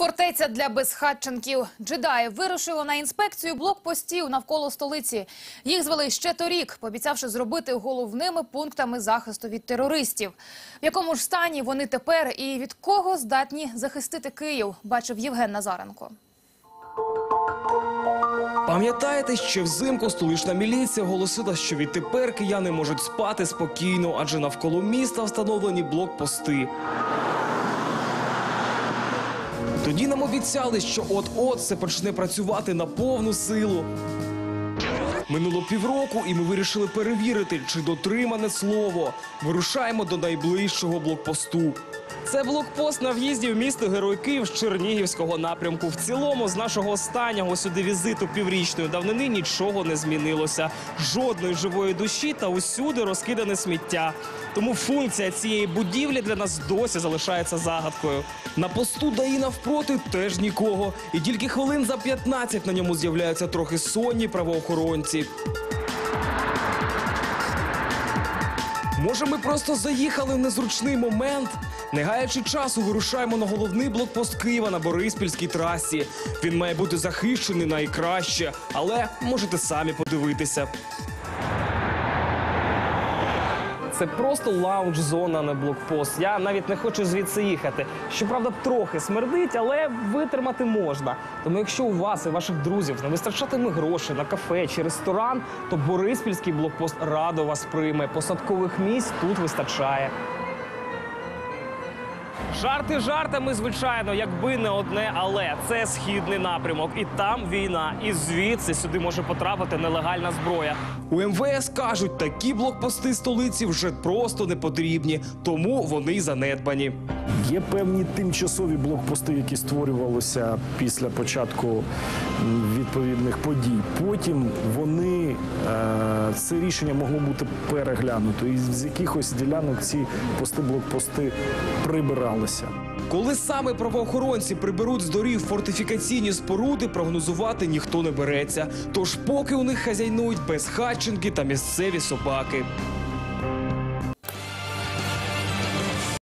Фортеця для безхатченків. Джедаї вирушили на інспекцію блокпостів навколо столиці. Їх звели ще торік, пообіцявши зробити головними пунктами захисту від терористів. В якому ж стані вони тепер і від кого здатні захистити Київ, бачив Євген Назаренко. Пам'ятаєте, ще взимку столична міліція оголосила, що відтепер кияни можуть спати спокійно, адже навколо міста встановлені блокпости. Тоді нам обіцяли, що от-от це почне працювати на повну силу. Минуло півроку, і ми вирішили перевірити, чи дотримане слово. Вирушаємо до найближчого блокпосту. Це блокпост на в'їзді в місто Герой Київ з Чернігівського напрямку. В цілому, з нашого останнього сюди візиту піврічної давнини нічого не змінилося. Жодної живої душі та усюди розкидане сміття. Тому функція цієї будівлі для нас досі залишається загадкою. На посту ДАІ навпроти теж нікого. І тільки хвилин за 15 на ньому з'являються трохи сонні правоохоронці. Може, ми просто заїхали в незручний момент? Не гаючи часу, вирушаємо на головний блокпост Києва на Бориспільській трасі. Він має бути захищений найкраще, але можете самі подивитися. Це просто лаунж-зона, а не блокпост. Я навіть не хочу звідси їхати. Щоправда, трохи смердить, але витримати можна. Тому якщо у вас і ваших друзів не вистачатиме грошей на кафе чи ресторан, то Бориспільський блокпост радо вас прийме. Посадкових місць тут вистачає. Жарти жартами, звичайно, якби не одне, але це східний напрямок, і там війна, і звідси сюди може потрапити нелегальна зброя. У МВС кажуть, такі блокпости столиці вже просто не потрібні, тому вони занедбані. Є певні тимчасові блокпости, які створювалися після початку відповідних подій. Потім вони е, це рішення могло бути переглянуто, і з якихось ділянок ці пости блокпости прибиралися. Коли саме правоохоронці приберуть з доріг фортифікаційні споруди, прогнозувати ніхто не береться. Тож поки у них хазяйнують безхатченки та місцеві собаки.